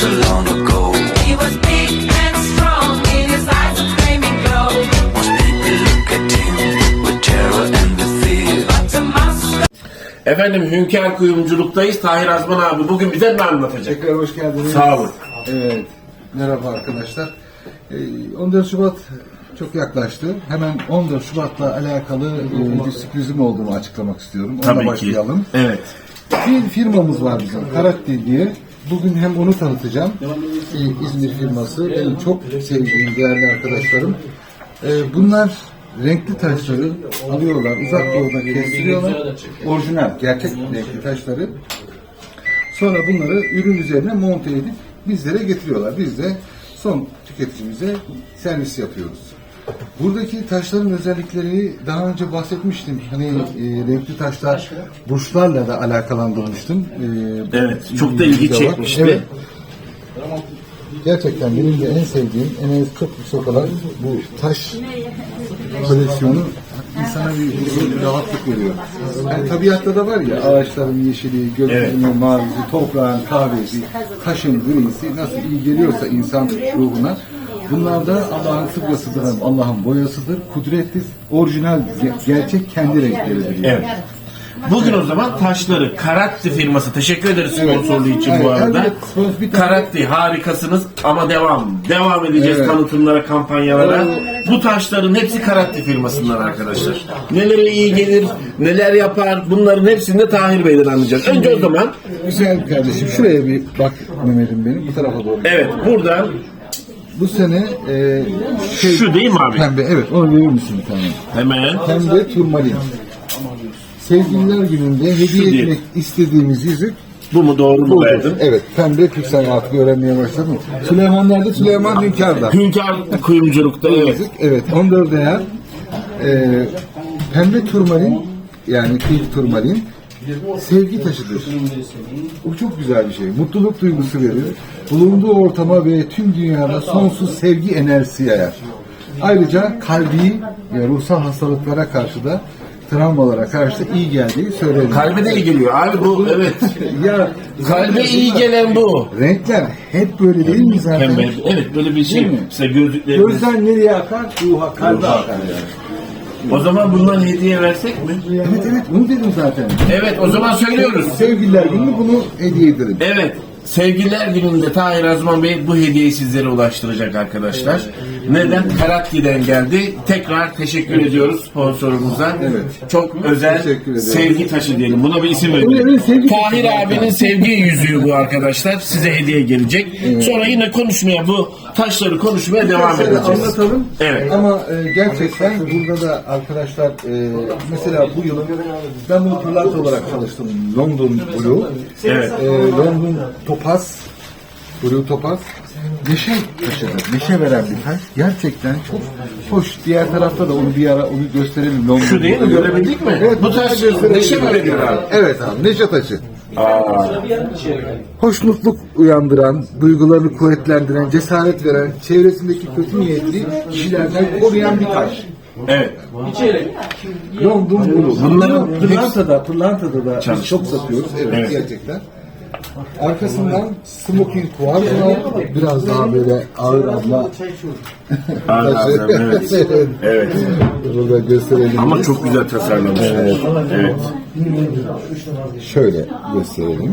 so long ago. He was big and strong in his eyes a flaming glow. Most people look at him with terror and the fear. But the monster Efendim Hünkar Kuyumculuk'tayız. Tahir Azman abi bugün bize ne anlatacak? Tekrar hoş geldiniz. Sağ olun. Evet. Merhaba arkadaşlar. Ee, 14 Şubat çok yaklaştı. Hemen 14 Şubat'la alakalı e, bir sürprizim olduğunu açıklamak istiyorum. Onunla Tabii ki. başlayalım. Evet. Bir firmamız var bizim, Karatti diye. Bugün hem onu tanıtacağım. Ee, İzmir firması. Benim çok sevdiğim değerli arkadaşlarım. Ee, bunlar renkli taşları alıyorlar. Uzak doğuda kestiriyorlar. Orijinal, gerçek renkli taşları. Sonra bunları ürün üzerine monte edip bizlere getiriyorlar. Biz de son tüketicimize servis yapıyoruz. Buradaki taşların özellikleri daha önce bahsetmiştim. Hani e, renkli taşlar burçlarla da alakalandırmıştım. E, Evet, çok da ilgi çekmişti. Evet. Gerçekten benim de en sevdiğim, en az çok yüksek olan bu taş koleksiyonu insana bir, rahatlık veriyor. Yani tabiatta da var ya ağaçların yeşili, gökyüzünün mavisi, toprağın kahvesi, taşın grisi nasıl iyi geliyorsa insan ruhuna Bunlar da Allah'ın sıbrasıdır, Allah'ın boyasıdır, kudretli, orijinal, ge- gerçek kendi renkleridir. Evet. Bugün o zaman taşları Karatti firması teşekkür ederiz sponsorluğu için bu arada. Karatti harikasınız ama devam. Devam edeceğiz Evet. tanıtımlara, kampanyalara. Bu taşların hepsi Karatti firmasından arkadaşlar. Nelere iyi gelir, neler yapar bunların hepsini de Tahir Bey'den anlayacağız. Önce o zaman Güzel kardeşim, şuraya bir bak Mehmet'im benim, bu tarafa doğru. evet buradan Bu sene e, şey, şu değil mi abi? pembe, evet onu verir misin bir tane? Hemen. Pembe turmalin. Sevgililer gününde hediye değil. etmek istediğimiz yüzük Bu mu doğru mu verdim? Evet, pembe sanatı artık öğrenmeye başladım. Süleyman nerede? Süleyman Hünkâr'da. Hünkar kuyumculukta evet. yüzük, evet 14 değer. Ee, pembe turmalin yani pink turmalin sevgi taşıdır. Bu çok güzel bir şey. Mutluluk duygusu verir. Bulunduğu ortama ve tüm dünyada sonsuz sevgi enerjisi yayar. Ayrıca kalbi ve ruhsal hastalıklara karşı da travmalara karşı da iyi geldiği söylenir. Kalbe de iyi geliyor abi bu evet. ya Kalbe iyi gelen bu. renkler hep böyle değil mi zaten? Pembe. Evet böyle bir şey. Değil mi? Mesela gözlüklerimiz. Gözden nereye akar? Ruha, kalbe akar yani. O zaman bundan hediye versek mi? Evet evet bunu dedim zaten. Evet o zaman söylüyoruz. Sevgililer günü bunu hediye ederim. Evet. Sevgililer gününde Tahir Azman Bey bu hediyeyi sizlere ulaştıracak arkadaşlar. Neden? Karatli'den geldi. Tekrar teşekkür ediyoruz sponsorumuza. Evet. Çok özel Teşekkür ederim. sevgi taşı diyelim. Buna bir isim verelim. evet, sevgi Tahir abinin sevgi yüzüğü bu arkadaşlar. Size hediye gelecek. Sonra yine konuşmaya bu taşları konuşmaya devam Şöyle edeceğiz. anlatalım. Evet. Ama e, gerçekten burada da arkadaşlar e, mesela bu yılın ben bunu pırlanta olarak çalıştım. London Blue. Evet. E, London Topaz. Blue Topaz. Neşe taşıdır. Neşe veren bir taş. Gerçekten çok hoş. Diğer tarafta da onu bir ara onu gösterelim. London Şu değil mi? Görebildik mi? Evet, Bu taş gösterelim. neşe veriyor abi? Evet abi. Neşe taşı. Hoşnutluk uyandıran, duygularını kuvvetlendiren, cesaret veren, çevresindeki kötü niyetli kişilerden koruyan bir taş. Evet. London Blue. Bunların pırlantada, pırlantada da çok satıyoruz. Evet, Evet. gerçekten. Arkasından Smoking var. Biraz daha böyle ağır abla Ağır abla, evet. Evet. Burada gösterelim. Ama çok güzel tasarlamışlar. Evet. Şöyle gösterelim.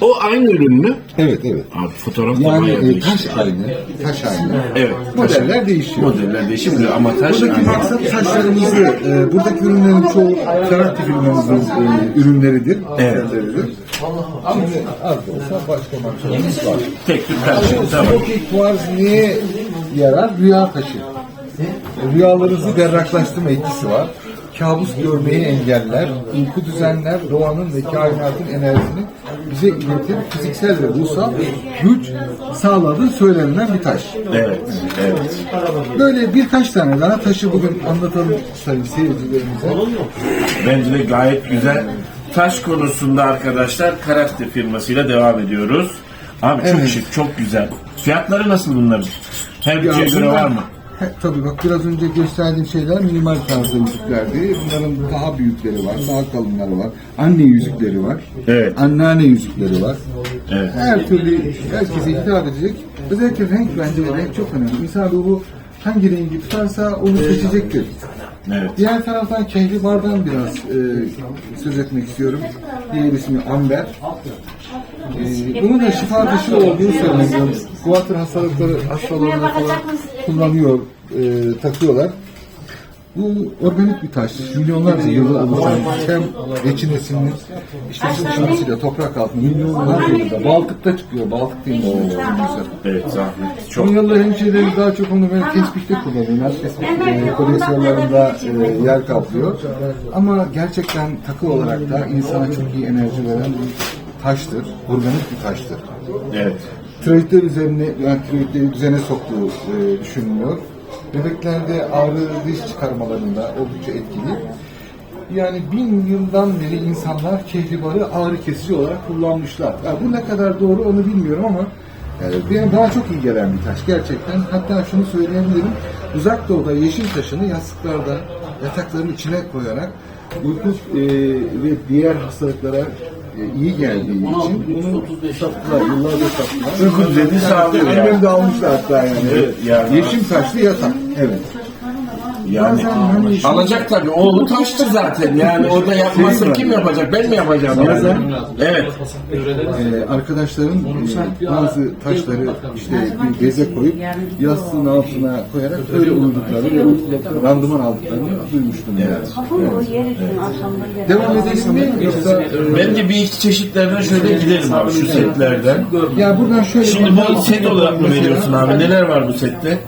O aynı ürün mü? Evet, evet. Abi fotoğraf Yani e, taş aynı. Taş aynı. Evet. Modeller değişiyor. Modeller değişebiliyor ama taş Buradaki aynı. maksat taşlarımızı, e, buradaki ürünlerin çoğu Karanti firmamızın e, ürünleridir. Evet. Eserleridir. Şimdi az da olsa başka markalarımız var. Tek karşı. Tamam. Smoky Quartz niye yarar? Rüya taşı. E, Rüyalarınızı berraklaştırma etkisi var. Kabus görmeyi engeller, uyku düzenler, doğanın ve kainatın enerjisini bize iletir, fiziksel ve ruhsal güç sağladığı söylenilen bir taş. Evet. Evet. Böyle birkaç tane daha taşı bugün anlatalım sayın seyircilerimize. Bence de gayet güzel. Taş konusunda arkadaşlar Karakter firmasıyla devam ediyoruz. Abi çok Evet. şık, çok güzel. Fiyatları nasıl bunların? Her bütçeye göre bunlar- var mı? He, tabii bak biraz önce gösterdiğim şeyler minimal tarzda yüzüklerdi. Bunların daha büyükleri var, daha kalınları var. Anne yüzükleri var. Evet. Anneanne yüzükleri var. Evet. Her türlü herkese hitap edecek. Özellikle renk bence renk çok önemli. İnsan ruhu hangi rengi tutarsa onu seçecektir. Evet. Diğer taraftan kehribardan biraz e, söz etmek istiyorum. Diğer ismi amber. E, bunun da şifa taşı olduğunu söyleniyor. Guatr hastalıkları hastalarında falan kullanıyor, e, takıyorlar. Bu organik bir taş. Milyonlarca yılda oluşan kem reçinesinin işte çalışmasıyla toprak altında milyonlarca yılda Baltık'ta çıkıyor. Baltık değil mi? Evet zahmet. Çok Konyalı hemşehrilerimiz daha çok onu böyle tespihte kullanıyorlar. Tespih e, koleksiyonlarında e, yer kaplıyor. Ama gerçekten takı olarak da insana çok iyi enerji veren bir taştır. Organik bir taştır. evet. Tiroidler üzerine, yani tiroidleri düzene soktuğu e, düşünülüyor. Bebeklerde ağrı diş çıkarmalarında oldukça etkili. Yani bin yıldan beri insanlar kehribarı ağrı kesici olarak kullanmışlar. Ya bu ne kadar doğru onu bilmiyorum ama e, benim daha çok iyi gelen bir taş gerçekten. Hatta şunu söyleyebilirim. Uzak doğuda yeşil taşını yastıklarda, yatakların içine koyarak uyku e, ve diğer hastalıklara e, iyi geldiği için bunu sattılar, yıllarca sattılar. Uyku düzenini sağlıyor yani. Annem de almışlar hatta yani. Evet, yani. Yeşil taşlı yatak. Evet. Yani hani şu- alacak tabii. Oğlu taştı zaten. Yani orada yapmasını kim yapacak? Ben mi yapacağım? Yani? Bazen- Evet. Ee, arkadaşların e, bazı taşları işte bir beze koyup yastığın altına koyarak öyle uyuduklarını ve uyku- randıman aldıklarını duymuştum yani. Devam edelim mi? Yoksa Bence bir iki çeşitlerden şöyle gidelim abi şu setlerden. ya buradan şöyle Şimdi bu set olarak mı veriyorsun abi? Neler var bu sette?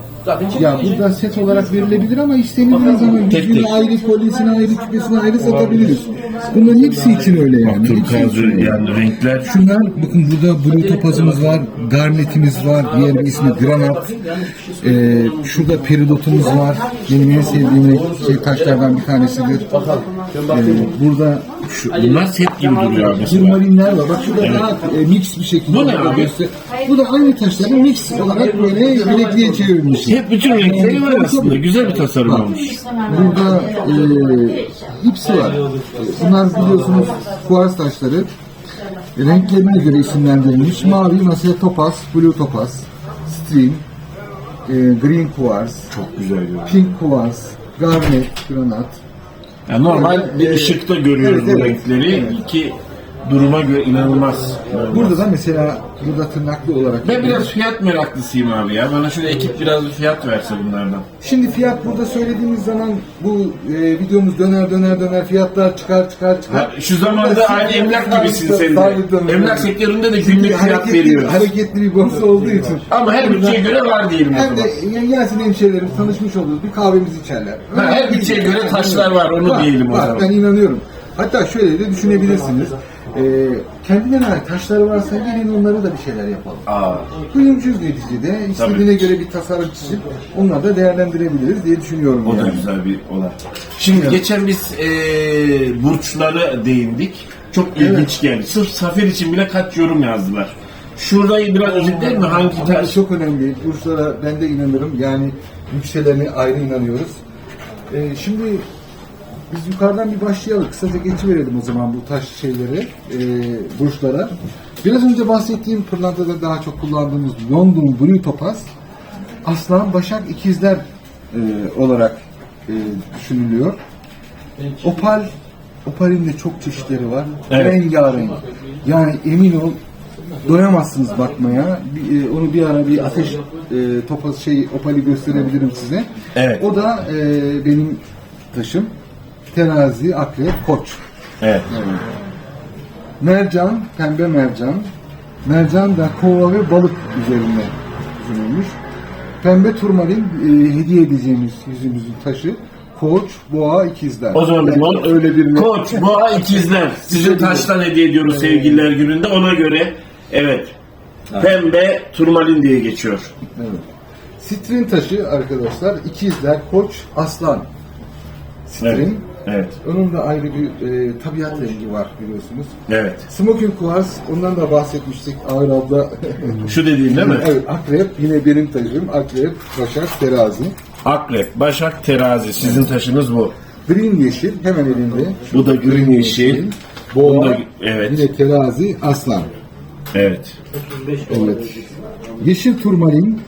Ya burada set olarak verilebilir ama istenildiği zaman Tek yüzüğünü tek. ayrı, kolyesini ayrı, küpesini ayrı satabiliriz. Bunların hepsi için öyle yani. Hepsi için Turkuazı öyle. yani renkler. Şunlar bakın burada blue topazımız var, garnetimiz var, diğer bir ismi granat. Ee, şurada peridotumuz var. Benim en sevdiğim şey, taşlardan bir tanesidir. Ee, burada Şu, bunlar set gibi duruyor abi mesela. turmalinler var. Bak şurada daha e, mix bir şekilde. Bu ne abi? göster- Bu da aynı taşları mix olarak böyle bilekliğe çevirmiş. Hep bütün renkleri var aslında. Güzel bir tasarım olmuş. Burada e, hepsi var. E, Bunlar biliyorsunuz kuars taşları. Renklerine göre isimlendirilmiş. Mavi mesela topaz, blue topaz, stream, e, green quartz, Çok güzel görünüyor. pink quartz, garnet, granat. Yani normal bir ışıkta görüyoruz Evet, bu evet. renkleri ki duruma göre inanılmaz. Burada da mesela burada tırnaklı olarak. Ben biraz fiyat meraklısıyım abi ya. Bana şöyle ekip biraz bir fiyat verse bunlardan. Şimdi fiyat burada söylediğimiz zaman bu e, videomuz döner döner döner fiyatlar çıkar çıkar çıkar. Ha, şu zamanda aynı emlak gibisin sen de. Emlak sektöründe de günlük fiyat hareketli, veriyoruz. hareketli bir borsa olduğu için. Ama her bütçeye göre var diyelim o Hem zaman. de yani Yasin hemşehrilerimiz tanışmış olduğumuz bir kahvemizi içerler. Ha, her bütçeye göre taşlar var, onu diyelim o var, zaman. Ben inanıyorum. Hatta şöyle de düşünebilirsiniz. Ee, kendilerine ait taşları varsa gelin onlara da bir şeyler yapalım. Aa, Kuyumcuyuz neticede. İstediğine göre bir tasarım çizip onları da değerlendirebiliriz diye düşünüyorum. o da yani. güzel bir olay. Şimdi geçen biz eee burçlara değindik. Çok ilginç geldi. Sırf Safer için bile kaç yorum yazdılar. Şurayı biraz özetler mi? Hangi Bunlar taş? çok önemli. Burçlara ben de inanırım. Yani yükselene ayrı inanıyoruz. Ee, şimdi biz yukarıdan bir başlayalım. Kısaca geçiverelim o zaman bu taş şeyleri, e, burçlara. Biraz önce bahsettiğim pırlantada daha çok kullandığımız London Blue Topaz, Aslan, Başak, ikizler e, olarak e, düşünülüyor. Opal, opalin de çok çeşitleri var. Evet. Rengarenk. Yani emin ol doyamazsınız bakmaya. Bir, e, onu bir ara bir ateş e, topaz şey opali gösterebilirim size. Evet. O da e, benim taşım. Terazi, akrep, koç. Evet. Mercan, pembe mercan. Mercan da kova ve balık üzerine düşünülmüş. Pembe turmalin e, hediye edeceğimiz yüzümüzün taşı. Koç, boğa, ikizler. O zaman Yani öyle bir Koç, boğa, ikizler. Size taştan hediye ediyoruz sevgililer gününde. Ona göre evet. Pembe turmalin diye geçiyor. Evet. Sitrin taşı arkadaşlar ikizler, koç, aslan. Sitrin. Evet. Evet. Onun da ayrı bir e, tabiat rengi var biliyorsunuz. Evet. Smoking Quartz, ondan da bahsetmiştik Ağır abla. Şu dediğin değil mi? evet, akrep, yine benim taşım. Akrep, başak, terazi. Akrep, Başak, Terazi. Sizin taşınız bu. Green yeşil, hemen elimde. Bu da green yeşil. Boğa, Bunda- evet. yine terazi, aslan. Evet. Evet. Yeşil turmalin.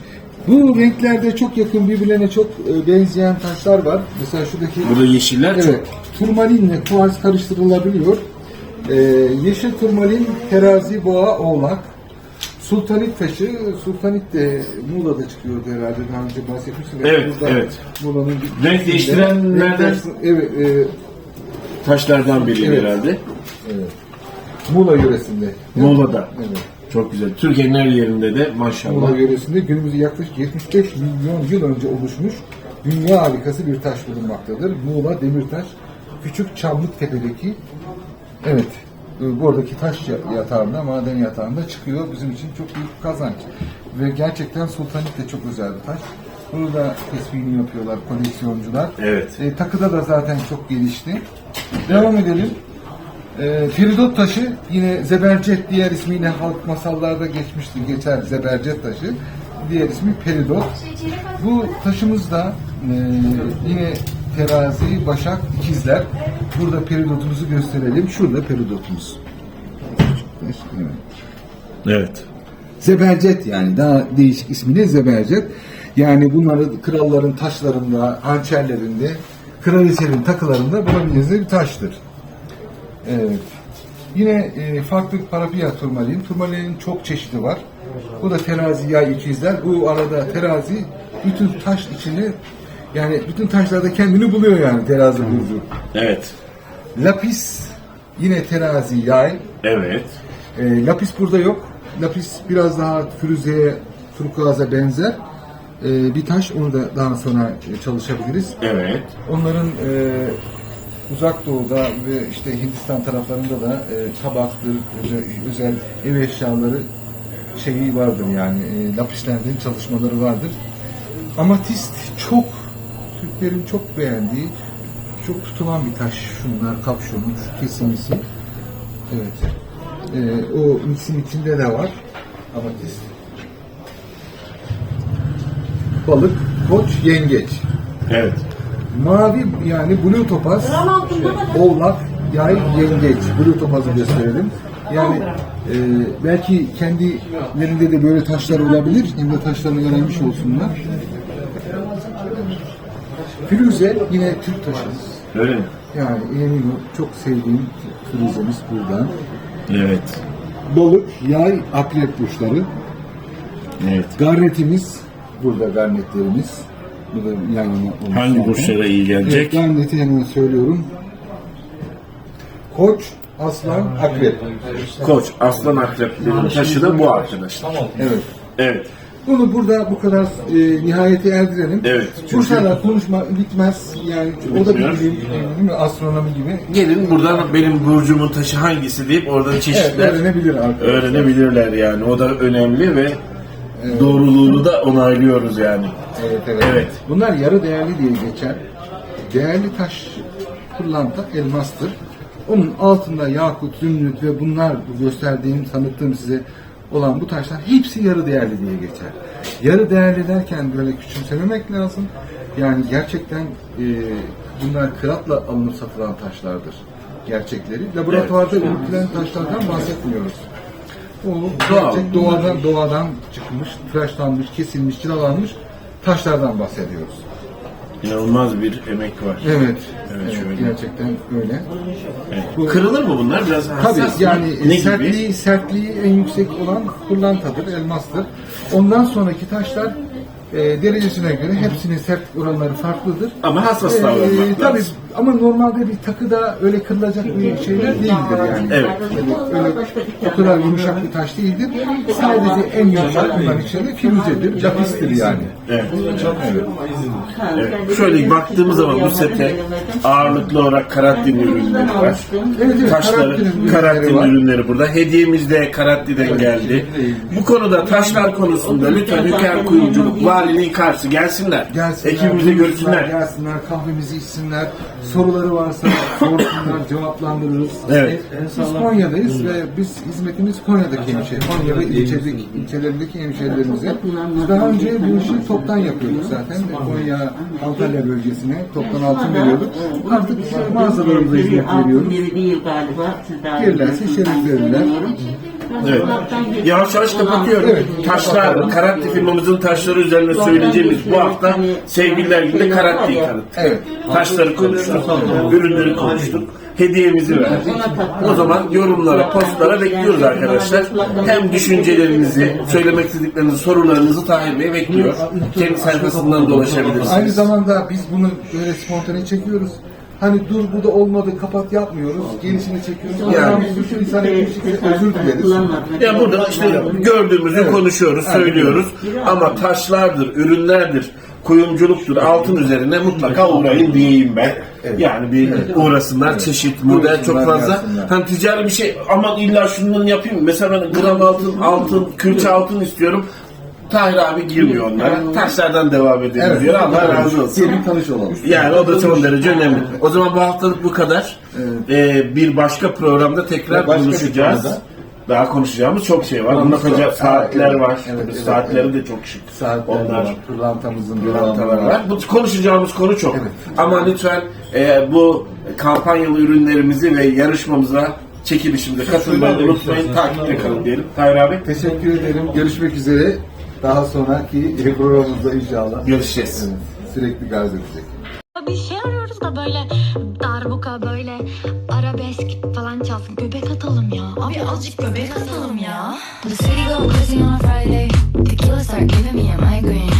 Bu renklerde çok yakın birbirlerine çok e, benzeyen taşlar var. Mesela şuradaki Burada yeşiller çok. evet, turmalinle kuarz karıştırılabiliyor. Ee, yeşil turmalin, terazi, boğa, oğlak. Sultanit taşı, sultanit de Muğla'da çıkıyordu herhalde daha önce bahsetmiştim. Evet, Burada evet. Muğla'nın Renk değiştirenlerden- Evet, e, Taşlardan biri Evet. herhalde. evet. Muğla yöresinde. Muğla'da. Evet. Çok güzel. Türkiye'nin her yerinde de Muğla maşallah. yöresinde günümüzde yaklaşık 75 milyon yıl önce oluşmuş dünya harikası bir taş bulunmaktadır. Muğla Demirtaş, Küçük Çamlık Tepe'deki evet buradaki taş ya- yatağında, maden yatağında çıkıyor. Bizim için çok büyük bir kazanç. Ve gerçekten sultanit de çok özel bir taş. Bunu da tespihini yapıyorlar koleksiyoncular. Evet. E, takıda da zaten çok gelişti. Devam edelim. E, Feridot taşı yine zebercet diğer ismiyle halk masallarda geçmiştir. Geçer zebercet taşı. Diğer ismi peridot. Bu taşımız da e, yine terazi, başak, ikizler. Burada peridotumuzu gösterelim. Şurada peridotumuz. Evet. Evet. Zebercet yani daha değişik ismiyle zebercet. Yani bunları kralların taşlarında, hançerlerinde, kraliçelerin takılarında bulabileceğiniz bir taştır. Evet. Yine e, farklı parapia turmalin. Turmalinin çok çeşidi var. Bu da terazi yay ikizler. Bu arada terazi bütün taş içinde yani bütün taşlarda kendini buluyor yani terazi burcu. Evet. Lapis yine terazi yay. Evet. E, lapis burada yok. Lapis biraz daha firuzeye, turkuaza benzer e, bir taş. Onu da daha sonra çalışabiliriz. Evet. Onların e, uzak doğuda ve işte Hindistan taraflarında da e, tabaktır, özel, özel ev eşyaları şeyi vardır yani e, lapislerden çalışmaları vardır. Amatist çok Türklerin çok beğendiği çok tutulan bir taş. Şunlar kapşonu şu kesimisi. Evet. E, o mixin içinde de var. Amatist balık koç yengeç. Evet. Mavi yani blue topaz, oğlak, yay, yengeç. Blue topazı gösterelim. Yani e, belki kendilerinde de böyle taşlar olabilir. Hem de taşlarını öğrenmiş olsunlar. Firuze yine Türk taşımız. Öyle mi? Yani eminim çok sevdiğim firuzemiz burada. Evet. Balık, yay, akrep burçları. Evet. Garnetimiz, burada garnetlerimiz. Da yan yana olmuş Hangi zaten. burçlara iyi Evet, gelecek? garneti hemen söylüyorum. Koç, aslan, akrep. Koç, aslan akreplerin taşı da bu arkadaşlar. Evet. Evet. Bunu burada bu kadar e, nihayete erdirelim. Evet, çünkü- Bursa'da konuşma bitmez. Yani o da bir Bitmiyor. bilim, değil mi? Astronomi gibi. Gelin buradan benim burcumun taşı hangisi deyip orada Evet, çeşitler öğrenebilir arkadaşlar. öğrenebilirler yani. O da önemli ve doğruluğunu da onaylıyoruz yani. Evet, evet. Evet. Bunlar yarı değerli diye geçer. Değerli taş pırlanta elmastır. Onun altında yakut, zümrüt ve bunlar bu gösterdiğim, tanıttığım size olan bu taşlar hepsi yarı değerli diye geçer. Yarı değerli derken böyle küçümsememek lazım. Yani gerçekten e, bunlar kıratla alınıp satılan taşlardır. Gerçekleri. Laboratuvarda üretilen taşlardan bahsetmiyoruz. O Doğal. gerçek doğadan, doğadan çıkmış, tıraşlanmış, kesilmiş, cilalanmış taşlardan bahsediyoruz. İnanılmaz bir emek var. Evet, Evet, evet, şöyle. gerçekten öyle. Evet. Kırılır mı bunlar? Biraz hassas Tabii mı? yani ne sertliği, gibi? sertliği en yüksek olan pırlantadır, elmastır. Ondan sonraki taşlar e, derecesine göre hepsinin sert oranları farklıdır. Ama hassas Ee, davranmak tabii lazım. Ama normalde bir takıda öyle kırılacak bir şeyler değildir yani. Evet. Öyle, öyle o kadar yumuşak bir taş değildir. Sadece en yumuşak bunların içinde firuzedir, lapistir yani. Evet. Evet. Şöyle baktığımız zaman bu sete ağırlıklı olarak Karaddin ürünleri var. Evet, evet, Taşları, Karaddin ürünleri burada. Hediyemiz de Karaddin'den geldi. Bu konuda taşlar konusunda lütfen Hüker Kuyumculuk, Valiliğin karşı gelsinler. Gelsinler, Ekibimizi görsünler. Gelsinler, kahvemizi içsinler, soruları varsa sorsunlar, cevaplandırırız. Evet. Biz Konya'dayız ve biz hizmetimiz Konya'daki hemşehri, Konya ve ilçedeki, ilçelerindeki hemşehrilerimize. Biz daha önce bu işi toptan yapıyorduk zaten. Konya, Antalya bölgesine toptan altın veriyorduk. Artık mağazalarımıza hizmet veriyoruz. Gelirlerse şerif verirler. Evet. Yavaş yavaş kapatıyorum. Taşlar, karanti firmamızın taşları üzerine söyleyeceğimiz bu hafta sevgililer günde karanti yıkadık. Evet. Taşları konuştuk, ürünleri konuştuk, hediyemizi verdik. O zaman yorumlara, postlara bekliyoruz arkadaşlar. Hem düşüncelerinizi, söylemek istediklerinizi, sorularınızı Tahir Bey bekliyor. Kendi sayfasından dolaşabilirsiniz. Aynı zamanda biz bunu böyle spontane çekiyoruz. Hani dur bu da olmadı kapat yapmıyoruz. Gelişini çekiyoruz. Yani. Yani biz bütün insan etmişlikle özür dileriz. Ya burada işte gördüğümüzü konuşuyoruz, söylüyoruz. Ama taşlardır, ürünlerdir, kuyumculuktur, altın üzerine mutlaka uğrayın diyeyim ben. Yani bir uğrasınlar, çeşit, model çok fazla. gelsinler. Hani ticari bir şey, aman illa şundan yapayım. Mesela ben gram altın, altın, külçe altın istiyorum. Tahir abi girmiyor onlara. Taşlardan devam edelim Evet. diyor. Allah razı olsun. Gelin tanış olalım. Yani o da son derece önemli. O zaman bu haftalık bu kadar. Ee, bir başka programda tekrar Başka bir konuda. Daha konuşacağımız çok şey var. Konumuz Anlatacak saatler Evet, var. evet, evet, Saatleri evet. de çok şık. Saatler Onlar var. Pırlantamızın pırlantalar devamı var. Bu konuşacağımız konu çok. Ama lütfen e, bu kampanyalı ürünlerimizi ve yarışmamıza çekilişimize katılmayı unutmayın. Takipte kalın diyelim. Tahir abi Teşekkür ederim. Görüşmek üzere. Daha sonraki programımızda inşallah. görüşeceğiz. Evet, sürekli gaz edecek. Bir şey arıyoruz da böyle darbuka böyle arabesk falan çalsın. Göbek atalım ya. Abi azıcık göbek atalım ya. The city go crazy on a Friday. Tequila start giving me a migraine.